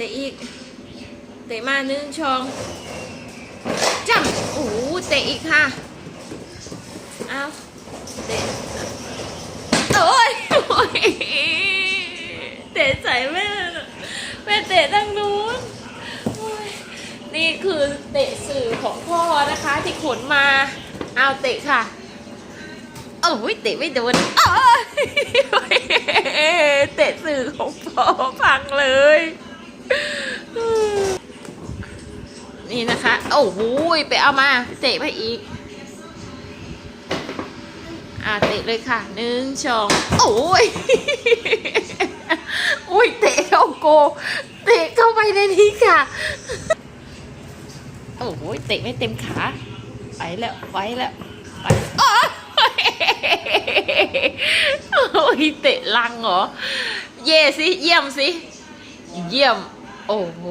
เตะอีก เตะมาหนึ่งชองจับโอ้โหเตะอีกค่ะเอาเตะโอ้ยโอ้ยเตะใส่แม่แม่เตะทางนู้นนี่คือเตะสื่อของพ่อนะคะที่ขนมาเอาเตะค่ะโอ้ยเตะไม่โดนเตะสื่อของพ่อพังเลย นี่นะคะ โอ้โหไปเอามา เตะไปอีก อ่าเตะเลยค่ะหนึ่งสองโอ้ยอุ้ยเตะเข้าโก เตะเข้าไปในนี้ค่ะ โอ้โหเตะไม่เต็มขา ไปแล้ว ไปแล้วไปโอ้ยโอ้ยเตะลังเหรอ เย่สิ เยี่ยมสิ เยี่ยม โอ้โห